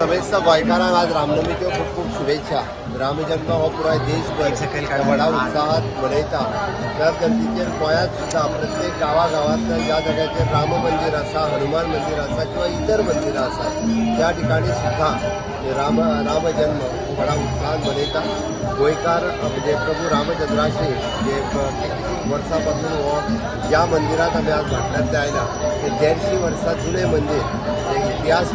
रमेश गोंयकारांक आज रामनवमीच्यो खूब खूब शुभेच्छा. रामजन्म हो पुराय देशभर. व्हडा उत्साहात मनयता त्या गंतीचेर गोंयांत सुद्दां प्रत्येक गांवा गांवांतल्या ज्या जाग्याचेर राम मंदिर आसा हनुमान मंदिर आसा किंवा इतर मंदिरां आसा त्या ठिकाणी सुद्दां राम रामजन्म हो व्हडा उत्साहात मनयता गोंयकार म्हणजे प्रभू रामचंद्राशी जे किती वर्सां पासून हो ज्या मंदिरात आमी आज भाटल्यातले आयला ते देडशीं वर्सां जुने मंदिर जे इतिहास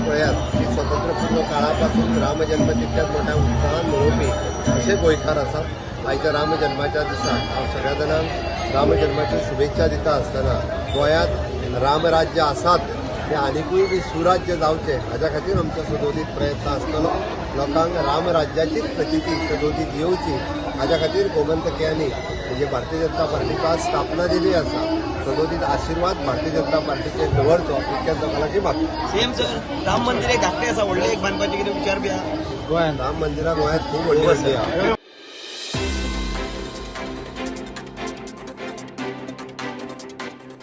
ही स्वतंत्रपूर्व काळा पासून रामजन्म तितक्याच मोठ्या उत्साहान मनोवपी असे गोंयकार आसा आयच्या रामजन्माच्या दिसा हांव सगळ्या जाणांक रामजन्माच्यो शुभेच्छा दिता आसतना गोंयांत रामराज्य आसात ते आनिकूय बी सुराज्य जावचे हाच्या खातीर आमचो सदोदीत प्रयत्न आसतलो लोकांक रामराज्याचीच प्रतिती सदोदीत येवची हाज्या खातीर गोमंतक्यांनी म्हणजे भारतीय जनता पार्टीको आज स्थापना दिली आसा सदोदीत आशिर्वाद भारतीय जनता पार्टीचे दवरचो इतक्याच लोकांना की मागता सेम सर राम मंदिर एक धाकटें आसा व्हडलें एक बांदपाचें कितें विचार बी आहा राम मंदिरा गोंयांत खूब व्हडली व्हडली आहा